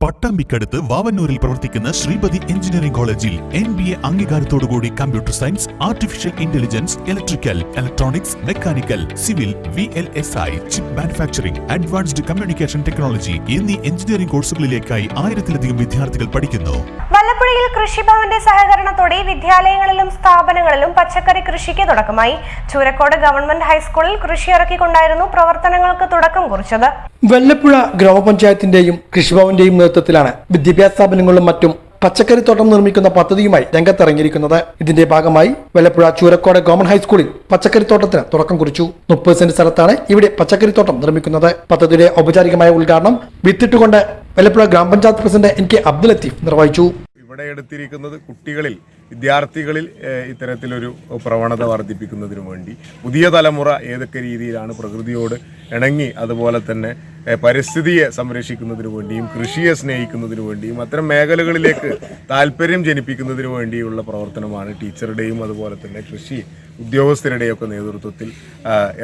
പട്ടാമ്പിക്കടുത്ത് വാവന്നൂരിൽ പ്രവർത്തിക്കുന്ന ശ്രീപതി എഞ്ചിനീയറിംഗ് കോളേജിൽ N B A അംഗീകാരത്തോടുകൂടി computer science artificial intelligence electrical electronics mechanical civil V L S I chip manufacturing advanced communication technology എന്നീ engineering കോഴ്സുകളിലേക്കായി ആയിരത്തിലധികം വിദ്യാർത്ഥികൾ പഠിക്കുന്നു. വല്ലപ്പുഴയിൽ കൃഷിഭവന്റെ സഹകരണത്തോടെ വിദ്യാലയങ്ങളിലും സ്ഥാപനങ്ങളിലും പച്ചക്കറി കൃഷിക്ക് തുടക്കമായി. ചൂരക്കോട് ഗവൺമെന്റ് ഹൈസ്കൂളിൽ കൃഷി ഇറക്കിക്കൊണ്ടായിരുന്നു പ്രവർത്തനങ്ങൾക്ക് തുടക്കം കുറിച്ചത്. വല്ലപ്പുഴ ഗ്രാമപഞ്ചായത്തിന്റെയും കൃഷിഭവന്റെയും നേതൃത്വത്തിലാണ് വിദ്യാഭ്യാസ സ്ഥാപനങ്ങളിലും മറ്റും പച്ചക്കറിത്തോട്ടം നിർമ്മിക്കുന്ന പദ്ധതിയുമായി രംഗത്തിറങ്ങിയിരിക്കുന്നത്. ഇതിന്റെ ഭാഗമായി വലപ്പുഴ ചൂരക്കോട് ഗവൺമെന്റ് ഹൈസ്കൂളിൽ പച്ചക്കറിത്തോട്ടത്തിന് തുടക്കം കുറിച്ചു. മുപ്പത് സെന്റ് സ്ഥലത്താണ് ഇവിടെ പച്ചക്കറിത്തോട്ടം നിർമ്മിക്കുന്നത്. പദ്ധതിയുടെ ഔപചാരികമായ ഉദ്ഘാടനം വിത്തിട്ടുകൊണ്ട് വലപ്പുഴ ഗ്രാമപഞ്ചായത്ത് president N K Abdul Latheef നിർവഹിച്ചു. ഇവിടെ എടുത്തിരിക്കുന്നത് കുട്ടികളിൽ വിദ്യാർത്ഥികളിൽ ഇത്തരത്തിലൊരു പ്രവണത വർദ്ധിപ്പിക്കുന്നതിനു വേണ്ടി പുതിയ തലമുറ ഏതൊക്കെ രീതിയിലാണ് പ്രകൃതിയോട് ഇണങ്ങി അതുപോലെ തന്നെ പരിസ്ഥിതിയെ സംരക്ഷിക്കുന്നതിനു വേണ്ടിയും കൃഷിയെ സ്നേഹിക്കുന്നതിനു വേണ്ടിയും അത്തരം മേഖലകളിലേക്ക് താല്പര്യം ജനിപ്പിക്കുന്നതിനു വേണ്ടിയുള്ള പ്രവർത്തനമാണ് ടീച്ചറുടെയും അതുപോലെ തന്നെ കൃഷി ഉദ്യോഗസ്ഥരുടെയൊക്കെ നേതൃത്വത്തിൽ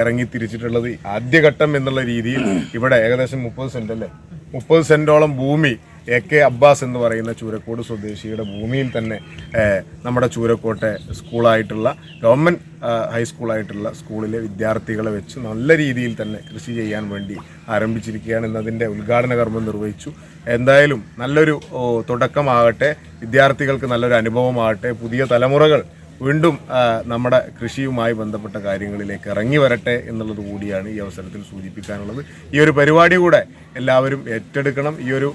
ഇറങ്ങിത്തിരിച്ചിട്ടുള്ളത്. ആദ്യഘട്ടം എന്നുള്ള രീതിയിൽ ഇവിടെ ഏകദേശം മുപ്പത് സെന്റ് അല്ലേ? മുപ്പത് സെന്റോളം ഭൂമി എ കെ അബ്ബാസ് എന്ന് പറയുന്ന ചൂരക്കോട് സ്വദേശിയുടെ ഭൂമിയിൽ തന്നെ നമ്മുടെ ചൂരക്കോട്ടെ സ്കൂളായിട്ടുള്ള ഗവൺമെന്റ് ഹൈസ്കൂളായിട്ടുള്ള സ്കൂളിലെ വിദ്യാർത്ഥികളെ വെച്ച് നല്ല രീതിയിൽ തന്നെ കൃഷി ചെയ്യാൻ വേണ്ടി ആരംഭിച്ചിരിക്കുകയാണ്. എന്നതിന്റെ ഉദ്ഘാടന കർമ്മം നിർവഹിച്ചു. എന്തായാലും നല്ലൊരു തുടക്കമാകട്ടെ. വിദ്യാർത്ഥികൾക്ക് നല്ലൊരു അനുഭവമാകട്ടെ. പുതിയ തലമുറകൾ വീണ്ടും നമ്മുടെ കൃഷിയുമായി ബന്ധപ്പെട്ട കാര്യങ്ങളിലേക്ക് ഇറങ്ങി വരട്ടെ എന്നുള്ളത് കൂടിയാണ് ഈ അവസരത്തിൽ സൂചിപ്പിക്കാനുള്ളത്. ഈ ഒരു പരിപാടി കൂടെ എല്ലാവരും ഏറ്റെടുക്കണം. ഈ ഒരു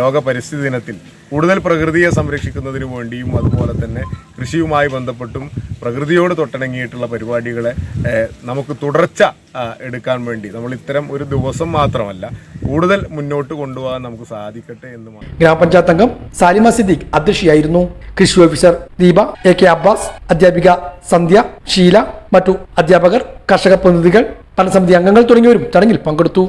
ലോക പരിസ്ഥിതി ദിനത്തിൽ കൂടുതൽ പ്രകൃതിയെ സംരക്ഷിക്കുന്നതിനു വേണ്ടിയും അതുപോലെ തന്നെ കൃഷിയുമായി ബന്ധപ്പെട്ടും പ്രകൃതിയോട് തൊട്ടിണങ്ങിയിട്ടുള്ള പരിപാടികളെ നമുക്ക് തുടർച്ച എടുക്കാൻ വേണ്ടി. നമ്മൾ ഇത്തരം ഒരു ദിവസം മാത്രമല്ല കൂടുതൽ മുന്നോട്ട് കൊണ്ടുപോകാൻ നമുക്ക് സാധിക്കട്ടെ എന്ന് ഗ്രാമപഞ്ചായത്ത് അംഗം സാലിമ സിദ്ദീഖ് അധ്യക്ഷയായിരുന്നു. കൃഷി officer Deepa A K Abbas അധ്യാപിക സന്ധ്യ ഷീല മറ്റു അധ്യാപകർ കർഷക പ്രതിനിധികൾ ഭരണസമിതി അംഗങ്ങൾ തുടങ്ങിയവരും ചടങ്ങിൽ പങ്കെടുത്തു.